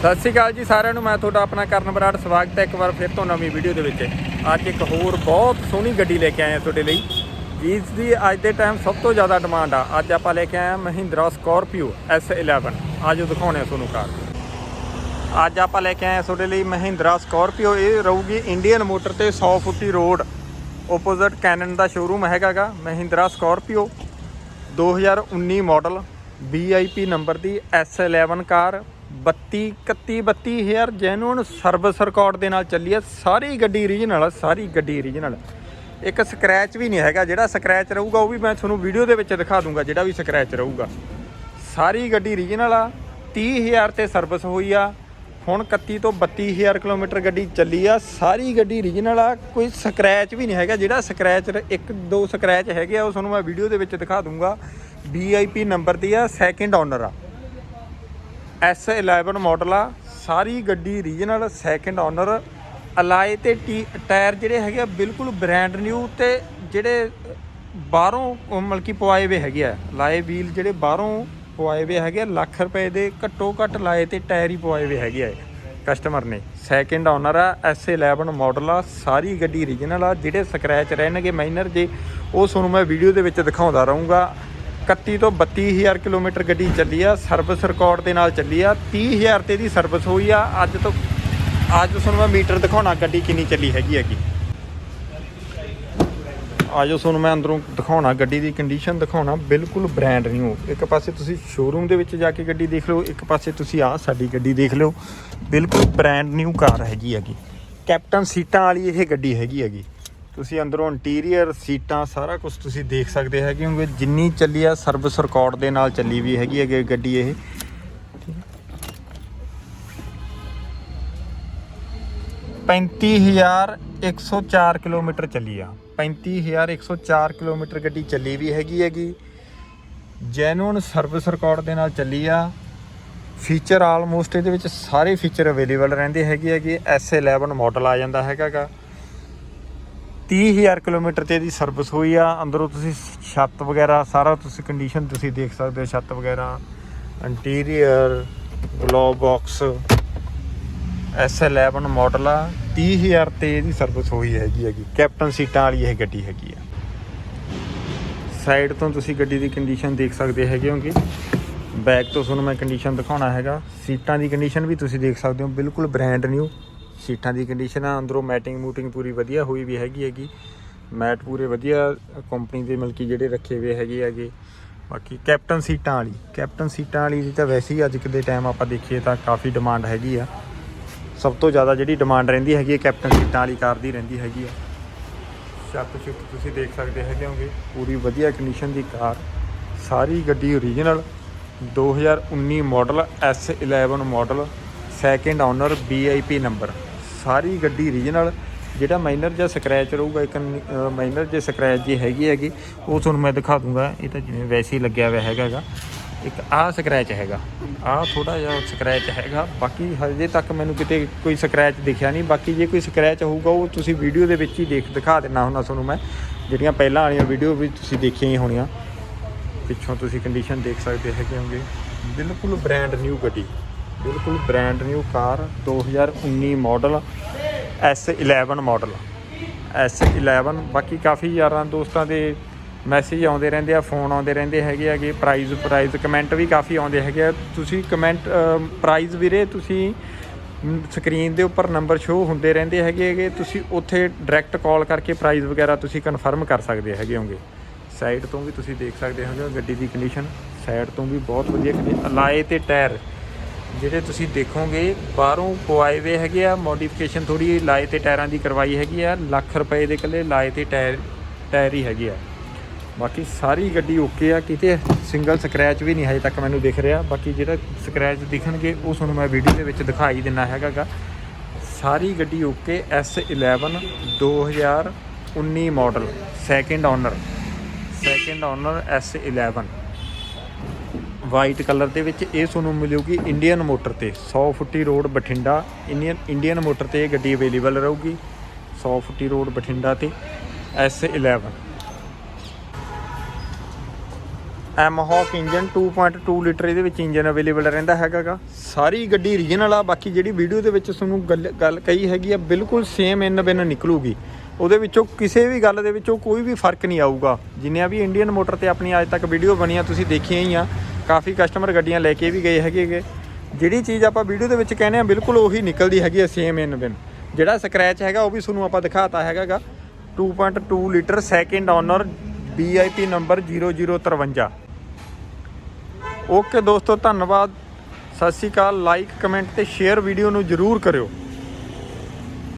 ਸਤਿ ਸ਼੍ਰੀ ਅਕਾਲ ਜੀ ਸਾਰਿਆਂ ਨੂੰ, ਮੈਂ ਤੁਹਾਡਾ ਆਪਣਾ ਕਰਨ ਬਰਾੜ। ਸਵਾਗਤ ਹੈ ਇੱਕ ਵਾਰ ਫਿਰ ਤੋਂ ਨਵੀਂ ਵੀਡੀਓ ਦੇ ਵਿੱਚ। ਅੱਜ ਇੱਕ ਹੋਰ ਬਹੁਤ ਸੋਹਣੀ ਗੱਡੀ ਲੈ ਕੇ ਆਏ ਹਾਂ ਤੁਹਾਡੇ ਲਈ। ਜਿਸ ਦੀ ਅੱਜ ਦੇ ਟਾਈਮ ਸਭ ਤੋਂ ਜ਼ਿਆਦਾ ਡਿਮਾਂਡ ਆ। ਅੱਜ ਆਪਾਂ ਲੈ ਕੇ ਆਏ ਹਾਂ ਮਹਿੰਦਰਾ ਸਕੋਰਪੀਓ S11 ਆਜੋ ਦਿਖਾਉਣੇ ਆ ਤੁਹਾਨੂੰ ਕਾਰ। ਅੱਜ ਆਪਾਂ ਲੈ ਕੇ ਆਏ ਹਾਂ ਤੁਹਾਡੇ ਲਈ ਮਹਿੰਦਰਾ ਸਕੋਰਪੀਓ। ਇਹ ਰਹੂਗੀ ਇੰਡੀਅਨ ਮੋਟਰ ਤੇ 100 ਫੁੱਟੀ ਰੋਡ। ਆਪੋਜ਼ਿਟ ਕੈਨਨ ਦਾ showroom ਹੈਗਾਗਾ, Mahindra Scorpio. 2019 model VIP number ਦੀ S11 car. 32 31 32000 genuine service record ਦੇ ਨਾਲ ਚੱਲੀ ਹੈ। ਸਾਰੀ ਗੱਡੀ ਰੀਜਨਲ ਸਾਰੀ ਗੱਡੀ ਰੀਜਨਲ ਇੱਕ ਸਕ੍ਰੈਚ ਵੀ ਨਹੀਂ ਹੈਗਾ, ਜਿਹੜਾ ਸਕ੍ਰੈਚ ਰਹੂਗਾ, ਉਹ ਵੀ ਮੈਂ ਤੁਹਾਨੂੰ ਵੀਡੀਓ ਦੇ ਵਿੱਚ ਦਿਖਾ ਦੂੰਗਾ, ਜਿਹੜਾ ਵੀ ਸਕ੍ਰੈਚ ਰਹੂਗਾ। ਸਾਰੀ ਗੱਡੀ ਰੀਜਨਲ ਆ 30000 ਤੇ ਸਰਵਿਸ ਹੋਈ ਆ। ਹੁਣ 31 ਤੋਂ 32000 ਕਿਲੋਮੀਟਰ ਗੱਡੀ ਚੱਲੀ ਆ। ਸਾਰੀ ਗੱਡੀ ਰੀਜਨਲ ਆ, ਕੋਈ ਸਕ੍ਰੈਚ ਵੀ ਨਹੀਂ ਹੈਗਾ, ਜਿਹੜਾ ਸਕ੍ਰੈਚ ਇੱਕ, ਦੋ ਸਕ੍ਰੈਚ ਹੈਗੇ ਆ, ਉਹ ਤੁਹਾਨੂੰ ਮੈਂ ਵੀਡੀਓ ਦੇ ਵਿੱਚ ਦਿਖਾ ਦੂੰਗਾ। VIP ਨੰਬਰ ਦੀ ਆ ਸੈਕਿੰਡ ਓਨਰ ਆ। S11 ਮਾਡਲ ਆ। ਸਾਰੀ ਗੱਡੀ ਰੀਜਨਲ ਸੈਕਿੰਡ ਓਨਰ ਅਲਾਈ ਤੇ ਟੀ ਟਾਇਰ ਜਿਹੜੇ ਹੈਗੇ ਆ ਬਿਲਕੁਲ ਬ੍ਰਾਂਡ ਨਿਊ ਤੇ ਜਿਹੜੇ ਬਾਹਰੋਂ ਉਹ ਮਤਲਬ ਕਿ ਪਵਾਏ ਵੇ ਹੈਗੇ ਆ। ਲਾਏ ਵੀਲ ਜਿਹੜੇ ਬਾਹਰੋਂ ਪਵਾਏ ਵੇ ਹੈਗੇ ਆ, ਲੱਖ ਰੁਪਏ ਦੇ ਘੱਟੋ ਘੱਟ ਲਾਏ ਤੇ ਟਾਇਰ ਹੀ ਪਵਾਏ ਵੇ ਹੈਗੇ ਆ ਕਸਟਮਰ ਨੇ। ਸੈਕਿੰਡ ਓਨਰ ਆ S11 ਮਾਡਲ ਆ। ਸਾਰੀ ਗੱਡੀ ਰੀਜਨਲ ਆ ਜਿਹੜੇ ਸਕ੍ਰੈਚ ਰਹਿਣਗੇ ਮਾਈਨਰ ਜੇ ਉਹ ਤੁਹਾਨੂੰ ਮੈਂ ਵੀਡੀਓ ਦੇ ਵਿੱਚ ਦਿਖਾਉਂਦਾ ਰਹੂੰਗਾ। 31 ਤੋਂ 32000 ਕਿਲੋਮੀਟਰ ਗੱਡੀ ਚੱਲੀ ਆ ਸਰਵਿਸ ਰਿਕਾਰਡ ਦੇ ਨਾਲ ਚੱਲੀ ਆ। 30000 ਤੇ ਦੀ ਸਰਵਿਸ ਹੋਈ ਆ। ਅੱਜ ਤੋਂ, ਅੱਜ ਤੁਹਾਨੂੰ ਮੈਂ ਮੀਟਰ ਦਿਖਾਉਣਾ ਗੱਡੀ ਕਿੰਨੀ ਚੱਲੀ ਹੈਗੀ ਹੈਗੀ। ਆਜੋ ਤੁਹਾਨੂੰ ਮੈਂ ਅੰਦਰੋਂ ਦਿਖਾਉਣਾ ਗੱਡੀ ਦੀ ਕੰਡੀਸ਼ਨ ਦਿਖਾਉਣਾ, ਬਿਲਕੁਲ ਬ੍ਰਾਂਡ ਨਿਊ ਇੱਕ ਪਾਸੇ ਤੁਸੀਂ ਸ਼ੋਰੂਮ ਦੇ ਵਿੱਚ ਜਾ ਕੇ ਗੱਡੀ ਦੇਖ ਲਓ, ਇੱਕ ਪਾਸੇ ਤੁਸੀਂ ਆ ਸਾਡੀ ਗੱਡੀ ਦੇਖ ਲਓ। ਬਿਲਕੁਲ ਬ੍ਰਾਂਡ ਨਿਊ ਕਾਰ ਹੈਗੀ ਹੈਗੀ। ਕੈਪਟਨ ਸੀਟਾਂ ਵਾਲੀ ਇਹ ਗੱਡੀ ਹੈਗੀ ਹੈਗੀ। ਤੁਸੀਂ ਅੰਦਰੋਂ ਇੰਟੀਰੀਅਰ ਸੀਟਾਂ ਸਾਰਾ ਕੁਝ ਤੁਸੀਂ ਦੇਖ ਸਕਦੇ ਹੈਗੇ ਹੋਗੇ। ਜਿੰਨੀ ਚੱਲੀ ਆ ਸਰਵਿਸ ਰਿਕਾਰਡ ਦੇ ਨਾਲ ਚੱਲੀ ਵੀ ਹੈਗੀ ਹੈਗੀ ਗੱਡੀ ਇਹ। 35104 ਕਿਲੋਮੀਟਰ ਚੱਲੀ ਆ। 35104 ਕਿਲੋਮੀਟਰ ਗੱਡੀ ਚੱਲੀ ਵੀ ਹੈਗੀ ਹੈਗੀ। ਜੈਨੂਨ ਸਰਵਿਸ ਰਿਕਾਰਡ ਦੇ ਨਾਲ ਚੱਲੀ ਆ। ਫੀਚਰ ਆਲਮੋਸਟ ਇਹਦੇ ਵਿੱਚ ਸਾਰੇ ਫੀਚਰ ਅਵੇਲੇਬਲ ਰਹਿੰਦੇ ਹੈਗੇ ਹੈਗੇ। S11 ਮਾਡਲ ਆ ਜਾਂਦਾ ਹੈਗਾਗਾ 30000 ਕਿਲੋਮੀਟਰ ਤੇ ਇਹਦੀ ਸਰਵਿਸ ਹੋਈ ਆ। ਅੰਦਰੋਂ ਤੁਸੀਂ ਛੱਤ ਵਗੈਰਾ, ਸਾਰਾ ਤੁਸੀਂ ਕੰਡੀਸ਼ਨ ਤੁਸੀਂ ਦੇਖ ਸਕਦੇ ਹੋ, ਛੱਤ ਵਗੈਰਾ ਇੰਟੀਰੀਅਰ ਗਲੋ ਬਾਕਸ S11 ਮਾਡਲ ਆ। 30000 ਤੇ ਇਹਦੀ ਸਰਵਿਸ ਹੋਈ ਹੈਗੀ ਹੈਗੀ। ਕੈਪਟਨ ਸੀਟਾਂ ਵਾਲੀ ਇਹ ਗੱਡੀ ਹੈਗੀ ਆ। ਸਾਈਡ ਤੋਂ ਤੁਸੀਂ ਗੱਡੀ ਦੀ ਕੰਡੀਸ਼ਨ ਦੇਖ ਸਕਦੇ ਹੈਗੇ ਹੋਗੇ। ਬੈਕ ਤੋਂ ਤੁਹਾਨੂੰ ਮੈਂ ਕੰਡੀਸ਼ਨ ਦਿਖਾਉਣਾ ਹੈਗਾ। ਸੀਟਾਂ ਦੀ ਕੰਡੀਸ਼ਨ ਵੀ ਤੁਸੀਂ ਦੇਖ ਸਕਦੇ ਹੋ। ਬਿਲਕੁਲ ਬ੍ਰਾਂਡ ਨਿਊ ਸੀਟਾਂ ਦੀ ਕੰਡੀਸ਼ਨ ਆ, ਅੰਦਰੋਂ ਮੈਟਿੰਗ ਮੂਟਿੰਗ ਪੂਰੀ ਵਧੀਆ ਹੋਈ ਵੀ ਹੈਗੀ ਹੈਗੀ। ਮੈਟ ਪੂਰੇ ਵਧੀਆ ਕੰਪਨੀ ਦੇ ਮਲਕੀ ਜਿਹੜੇ ਰੱਖੇ ਹੋਏ ਹੈਗੇ ਹੈਗੇ। ਬਾਕੀ ਕੈਪਟਨ ਸੀਟਾਂ ਵਾਲੀ ਕੈਪਟਨ ਸੀਟਾਂ ਵਾਲੀ ਦੀ ਤਾਂ ਵੈਸੇ ਹੀ ਅੱਜ ਦੇ ਟਾਈਮ ਆਪਾਂ ਦੇਖੀਏ ਤਾਂ ਕਾਫੀ ਡਿਮਾਂਡ ਹੈਗੀ ਆ। ਸਭ ਤੋਂ ਜ਼ਿਆਦਾ ਜਿਹੜੀ ਡਿਮਾਂਡ ਰਹਿੰਦੀ ਹੈਗੀ ਹੈ ਕੈਪਟਨ ਸੀਟਾਂ ਵਾਲੀ ਕਾਰ ਦੀ ਰਹਿੰਦੀ ਹੈਗੀ ਆ। ਛੱਤ ਛੁੱਤ ਤੁਸੀਂ ਦੇਖ ਸਕਦੇ ਹੈਗੇ ਹੋਗੇ, ਪੂਰੀ ਵਧੀਆ ਕੰਡੀਸ਼ਨ ਦੀ ਕਾਰ। ਸਾਰੀ ਗੱਡੀ original 2019 model S11 model second owner VIP number ਸਾਰੀ ਗੱਡੀ ਓਰੀਜਨਲ ਜਿਹੜਾ ਮਾਈਨਰ ਜਾਂ ਸਕ੍ਰੈਚ ਰਹੂਗਾ, ਇੱਕ ਮਾਈਨਰ ਜੇ ਸਕ੍ਰੈਚ ਜੇ ਹੈਗੀ ਹੈਗੀ, ਉਹ ਤੁਹਾਨੂੰ ਮੈਂ ਦਿਖਾ ਦੂੰਗਾ। ਇਹ ਤਾਂ ਜਿਵੇਂ ਵੈਸੇ ਹੀ ਲੱਗਿਆ ਹੋਇਆ ਹੈਗਾਗਾ ਇੱਕ ਆਹ ਸਕ੍ਰੈਚ ਹੈਗਾ। ਆਹ ਥੋੜਾ ਜਿਹਾ ਸਕ੍ਰੈਚ ਹੈਗਾ। ਬਾਕੀ ਹਜੇ ਤੱਕ ਮੈਨੂੰ ਕਿਤੇ ਕੋਈ ਸਕ੍ਰੈਚ ਦਿਖਿਆ ਨਹੀਂ। ਬਾਕੀ ਜੇ ਕੋਈ ਸਕ੍ਰੈਚ ਹੋਊਗਾ, ਉਹ ਤੁਸੀਂ ਵੀਡੀਓ ਦੇ ਵਿੱਚ ਹੀ ਦੇਖ, ਦਿਖਾ ਦਿੰਨਾ ਹੁੰਦਾ ਤੁਹਾਨੂੰ ਮੈਂ। ਜਿਹੜੀਆਂ ਪਹਿਲਾਂ ਵਾਲੀਆਂ ਵੀਡੀਓ ਵੀ ਤੁਸੀਂ ਦੇਖੀਆਂ ਹੀ ਹੋਣੀਆਂ। ਪਿੱਛੋਂ ਤੁਸੀਂ ਕੰਡੀਸ਼ਨ ਦੇਖ ਸਕਦੇ ਹੈਗੇ ਹੋਗੇ। ਬਿਲਕੁਲ ਬ੍ਰਾਂਡ ਨਿਊ ਗੱਡੀ। ਬਿਲਕੁਲ brand new car 2019 model S11 model S11 ਬਾਕੀ ਕਾਫੀ ਯਾਰਾਂ ਦੋਸਤਾਂ ਦੇ ਮੈਸੇਜ ਆਉਂਦੇ ਰਹਿੰਦੇ ਆ ਫੋਨ ਆਉਂਦੇ ਰਹਿੰਦੇ ਹੈਗੇ ਹੈਗੇ ਪ੍ਰਾਈਜ਼ ਪ੍ਰਾਈਜ਼ ਕਮੈਂਟ ਵੀ ਕਾਫੀ ਆਉਂਦੇ ਹੈਗੇ ਆ। ਤੁਸੀਂ ਕਮੈਂਟ ਪ੍ਰਾਈਜ਼ ਵੀਰੇ, ਤੁਸੀਂ ਸਕਰੀਨ ਦੇ ਉੱਪਰ ਨੰਬਰ ਸ਼ੋ ਹੁੰਦੇ ਰਹਿੰਦੇ ਹੈਗੇ ਹੈਗੇ, ਤੁਸੀਂ ਉੱਥੇ ਡਾਇਰੈਕਟ ਕਾਲ ਕਰਕੇ ਪ੍ਰਾਈਜ਼ ਵਗੈਰਾ ਤੁਸੀਂ ਕਨਫਰਮ ਕਰ ਸਕਦੇ ਹੈਗੇ ਹੋਗੇ। ਸਾਈਡ ਤੋਂ ਵੀ ਤੁਸੀਂ ਦੇਖ ਸਕਦੇ ਹੋਗੇ ਗੱਡੀ ਦੀ ਕੰਡੀਸ਼ਨ ਸਾਈਡ ਤੋਂ ਵੀ ਬਹੁਤ ਵਧੀਆ ਕੰਡੀਸ਼ਨ ਅਲਾਏ ਤੇ ਟਾਇਰ ਜਿਹੜੇ ਤੁਸੀਂ ਦੇਖੋਗੇ, ਬਾਹਰੋਂ ਪਵਾਏ ਵੇ ਹੈਗੇ ਆ ਮੋਡੀਫਿਕੇਸ਼ਨ ਥੋੜੀ ਲਾਏ ਤੇ ਟਾਇਰਾਂ ਦੀ ਕਰਵਾਈ ਹੈਗੀ ਆ, ਲੱਖ ਰੁਪਏ ਦੇ ਇਕੱਲੇ ਲਾਏ ਤੇ ਟਾਇਰ ਟਾਇਰ ਹੀ ਹੈਗੇ ਆ। ਬਾਕੀ ਸਾਰੀ ਗੱਡੀ ਓਕੇ ਆ, ਕਿਤੇ ਸਿੰਗਲ ਸਕ੍ਰੈਚ ਵੀ ਨਹੀਂ ਹਜੇ ਤੱਕ ਮੈਨੂੰ ਦਿਖ ਰਿਹਾ। ਬਾਕੀ ਜਿਹੜਾ ਸਕ੍ਰੈਚ ਦਿਖਣਗੇ, ਉਹ ਤੁਹਾਨੂੰ ਮੈਂ ਵੀਡੀਓ ਦੇ ਵਿੱਚ ਦਿਖਾਈ ਦਿੰਨਾ ਹੈਗਾਗਾ। ਸਾਰੀ ਗੱਡੀ okay S11 2019 model second owner second owner S11 white colour ਦੇ ਵਿੱਚ ਇਹ ਤੁਹਾਨੂੰ ਮਿਲੂਗੀ ਇੰਡੀਅਨ ਮੋਟਰ ਤੇ 100 ਫੁੱਟੀ road Bathinda, Indian Indian motor ਤੇ ਇਹ ਗੱਡੀ ਅਵੇਲੇਬਲ ਰਹੂਗੀ 100 ਫੁੱਟੀ ਰੋਡ ਬਠਿੰਡਾ ਤੇ S11 ਐਮਹੌਕ ਇੰਜਨ 2.2 ਲੀਟਰ ਇਹਦੇ ਵਿੱਚ ਇੰਜਨ ਅਵੇਲੇਬਲ ਰਹਿੰਦਾ ਹੈਗਾਗਾ। ਸਾਰੀ ਗੱਡੀ ਰੀਜਨਲ ਆ, ਬਾਕੀ ਜਿਹੜੀ ਵੀਡੀਓ ਦੇ ਵਿੱਚ ਤੁਹਾਨੂੰ ਗੱਲ ਗੱਲ ਕਹੀ ਹੈਗੀ ਆ, ਬਿਲਕੁਲ ਸੇਮ ਇਨ ਬਿਨ ਨਿਕਲੂਗੀ। ਉਹਦੇ ਵਿੱਚੋਂ ਕਿਸੇ ਵੀ ਗੱਲ ਦੇ ਵਿੱਚੋਂ ਕੋਈ ਵੀ ਫ਼ਰਕ ਨਹੀਂ ਆਊਗਾ। ਜਿੰਨੀਆਂ ਵੀ ਇੰਡੀਅਨ ਮੋਟਰ ਤੇ ਆਪਣੀ ਅੱਜ ਤੱਕ ਵੀਡੀਓ ਬਣੀਆਂ, ਤੁਸੀਂ ਦੇਖੀਆਂ ਹੀ ਆ। ਕਾਫੀ ਕਸਟਮਰ ਗੱਡੀਆਂ ਲੈ ਕੇ ਵੀ ਗਏ ਹੈਗੇ ਜਿਹੜੀ ਚੀਜ਼ ਆਪਾਂ ਵੀਡੀਓ ਦੇ ਵਿੱਚ ਕਹਿੰਦੇ ਆ ਬਿਲਕੁਲ ਉਹੀ ਨਿਕਲਦੀ ਹੈਗੀ ਆ ਸੇਮ ਇਨ ਬਿਨ ਜਿਹੜਾ ਸਕ੍ਰੈਚ ਹੈਗਾ, ਉਹ ਵੀ ਤੁਹਾਨੂੰ ਆਪਾਂ ਦਿਖਾਤਾ ਹੈਗਾਗਾ 2.2 litre second owner BIP number 0053 okay ਦੋਸਤੋ, ਧੰਨਵਾਦ। ਸਤਿ ਸ਼੍ਰੀ ਅਕਾਲ। ਲਾਈਕ ਕਮੈਂਟ ਤੇ ਸ਼ੇਅਰ ਵੀਡੀਓ ਨੂੰ ਜਰੂਰ ਕਰਿਓ।